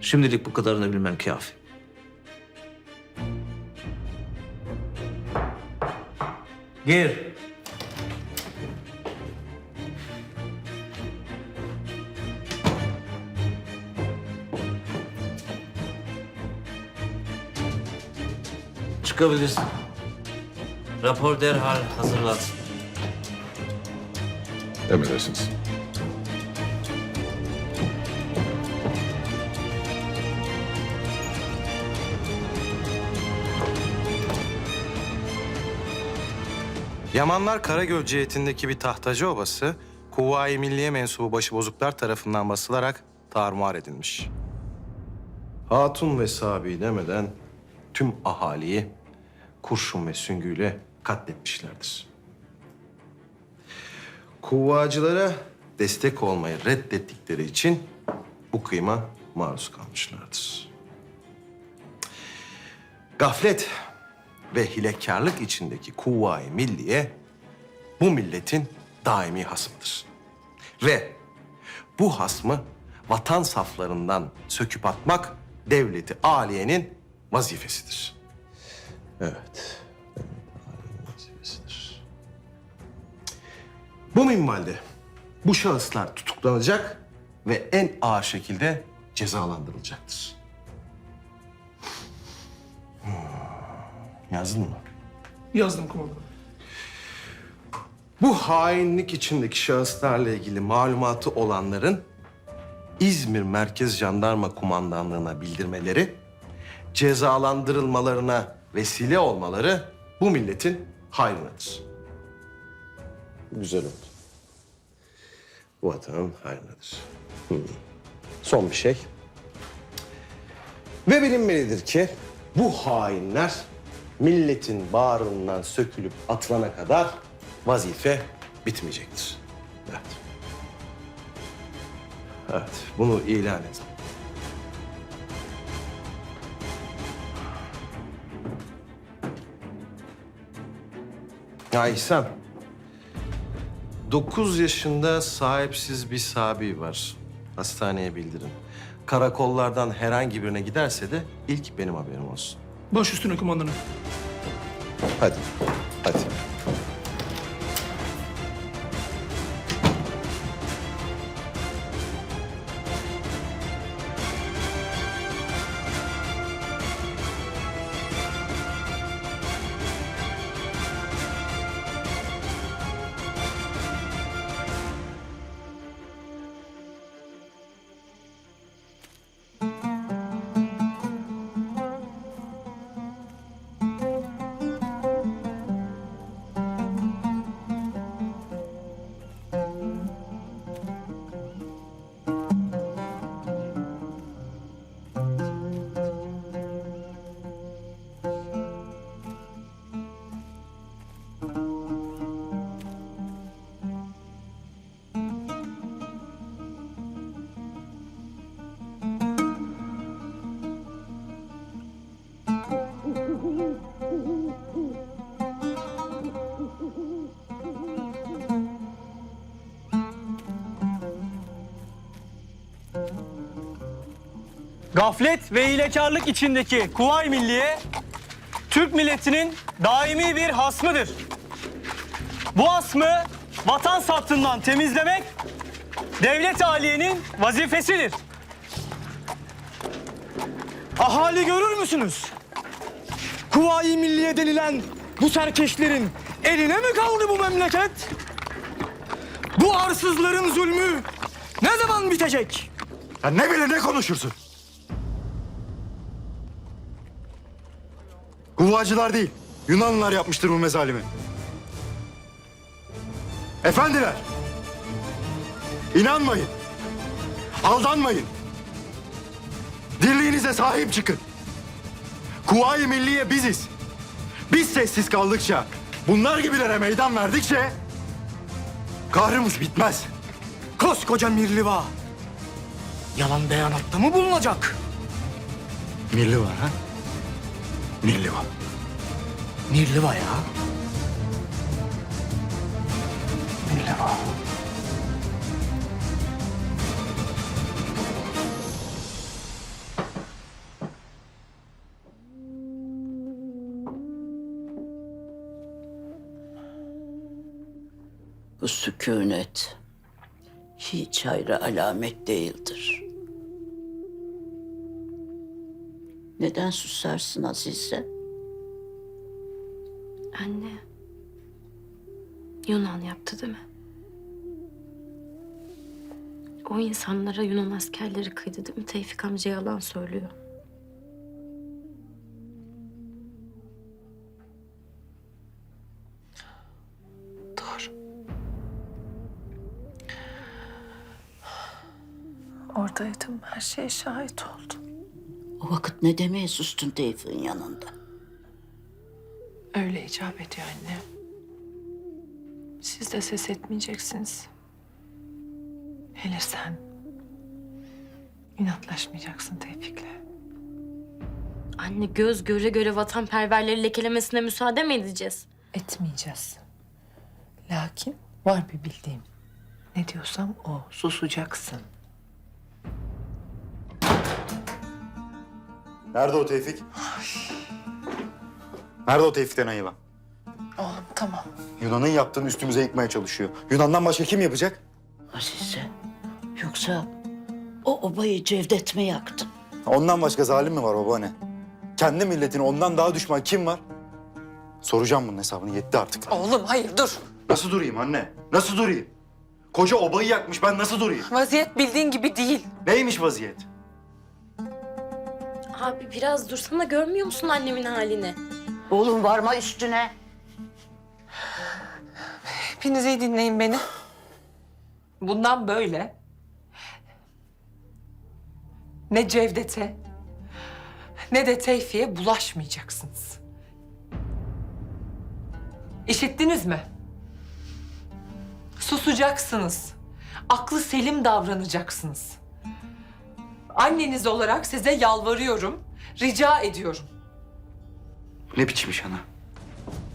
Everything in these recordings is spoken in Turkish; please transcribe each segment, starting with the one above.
Şimdilik bu kadarını bilmem kafi. Gir. Çıkabilirsin. Rapor derhal hazırlansın. Emredersiniz. Yamanlar Karagöl cihetindeki bir tahtacı obası, Kuvayi Milliye mensubu başıbozuklar tarafından basılarak tarumar edilmiş. Hatun ve Sabi demeden tüm ahaliyi kurşun ve süngüyle katletmişlerdir. Kuvvacılara destek olmayı reddettikleri için bu kıyma maruz kalmışlardır. Gaflet ve hilekarlık içindeki kuvvayi milliye bu milletin daimi hasmıdır. Ve bu hasmı vatan saflarından söküp atmak devleti aliyenin vazifesidir. Evet. vazifesidir. Bu minvalde bu şahıslar tutuklanacak ve en ağır şekilde cezalandırılacaktır. Yazdın mı? Yazdım komutanım. Bu hainlik içindeki şahıslarla ilgili malumatı olanların İzmir Merkez Jandarma Kumandanlığı'na bildirmeleri, cezalandırılmalarına vesile olmaları bu milletin hayrınadır. Güzel oldu. Bu vatanın hayrınadır. Son bir şey. Ve bilinmelidir ki bu hainler milletin bağrından sökülüp atılana kadar vazife bitmeyecektir. Evet. Evet, bunu ilan et. Ya dokuz yaşında sahipsiz bir sabi var. Hastaneye bildirin. Karakollardan herhangi birine giderse de ilk benim haberim olsun. Baş üstüne komutanım. Hadi, hadi. Gaflet ve hilekarlık içindeki Kuvayi Milliye, Türk milletinin daimi bir hasmıdır. Bu hasmı vatan saptından temizlemek, devlet aliyenin vazifesidir. Ahali görür müsünüz? Kuvayi Milliye denilen bu serkeşlerin eline mi kaldı bu memleket? Bu arsızların zulmü ne zaman bitecek? Ya ne bile ne konuşursun? Kuvvacılar değil, Yunanlılar yapmıştır bu mezalimi. Efendiler, inanmayın, aldanmayın. Dirliğinize sahip çıkın. Kuvayi Milliye biziz. Biz sessiz kaldıkça, bunlar gibilere meydan verdikçe... ...kahrımız bitmez. Koskoca Mirliva. Yalan beyanatta mı bulunacak? Milli var ha? Milli Nirliva ya. Nirliva. Bu sükunet hiç hayra alamet değildir. Neden susarsın Azize? Anne. Yunan yaptı değil mi? O insanlara Yunan askerleri kıydı değil mi? Tevfik amca yalan söylüyor. Doğru. Oradaydım, her şeye şahit oldum. O vakit ne demeye sustun Tevfik'in yanında? İcap ediyor anne. Siz de ses etmeyeceksiniz. Hele sen. İnatlaşmayacaksın Tevfik'le. Anne göz göre göre vatanperverleri lekelemesine müsaade mi edeceğiz? Etmeyeceğiz. Lakin var bir bildiğim. Ne diyorsam o, susacaksın. Nerede o Tevfik? Nerede o Tevfik denen yılan? Oğlum tamam. Yunan'ın yaptığını üstümüze yıkmaya çalışıyor. Yunan'dan başka kim yapacak? Azize, yoksa o obayı Cevdet mi yaktı? Ondan başka zalim mi var babaanne? Kendi milletine ondan daha düşman kim var? Soracağım bunun hesabını. Yetti artık. Oğlum hayır dur. Nasıl durayım anne? Nasıl durayım? Koca obayı yakmış. Ben nasıl durayım? Vaziyet bildiğin gibi değil. Neymiş vaziyet? Abi biraz dursana görmüyor musun annemin halini? Oğlum varma üstüne. Hepiniz iyi dinleyin beni. Bundan böyle ne Cevdet'e ne de Tevfik'e bulaşmayacaksınız. İşittiniz mi? Susacaksınız. Aklı selim davranacaksınız. Anneniz olarak size yalvarıyorum, rica ediyorum. Bu ne biçim iş ana?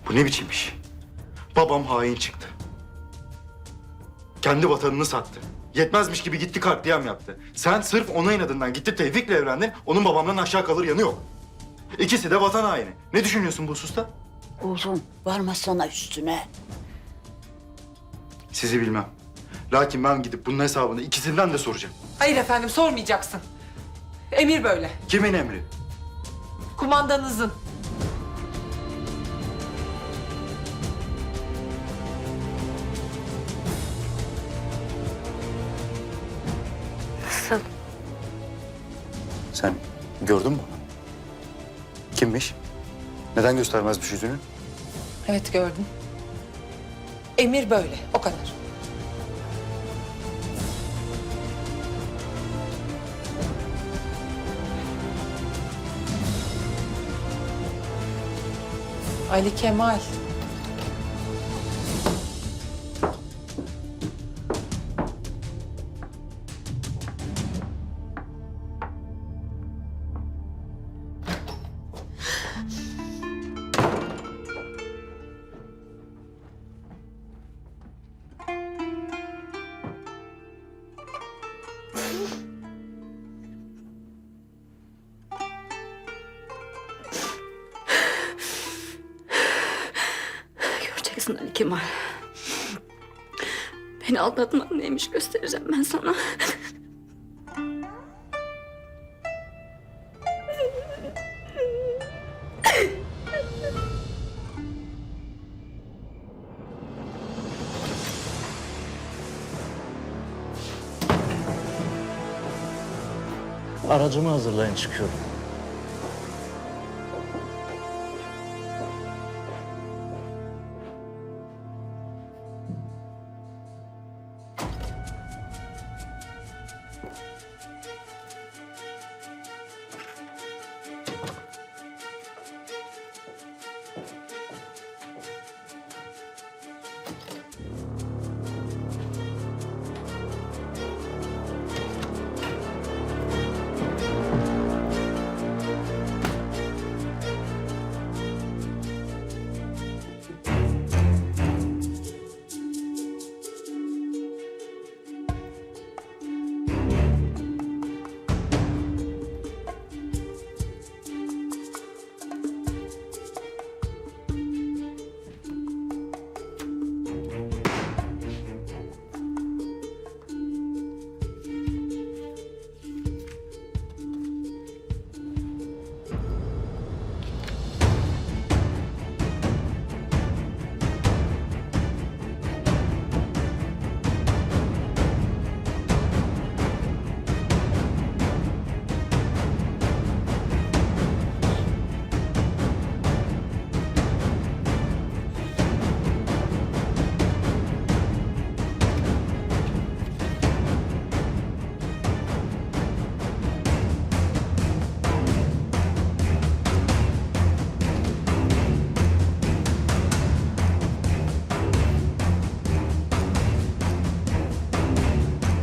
Bu ne biçim iş? Babam hain çıktı. Kendi vatanını sattı. Yetmezmiş gibi gitti katliam yaptı. Sen sırf ona inadından gitti Tevfik'le evlendin. Onun babamdan aşağı kalır yanı yok. İkisi de vatan haini. Ne düşünüyorsun bu hususta? Oğlum varma sana üstüne. Sizi bilmem. Lakin ben gidip bunun hesabını ikisinden de soracağım. Hayır efendim sormayacaksın. Emir böyle. Kimin emri? Kumandanızın. Sen gördün mü? Kimmiş? Neden göstermezmiş yüzünü? Evet gördüm. Emir böyle. O kadar. Ali Kemal. Göreceksin Ali Kemal. Beni aldatmak neymiş göstereceğim ben sana. Aracımı hazırlayın çıkıyorum.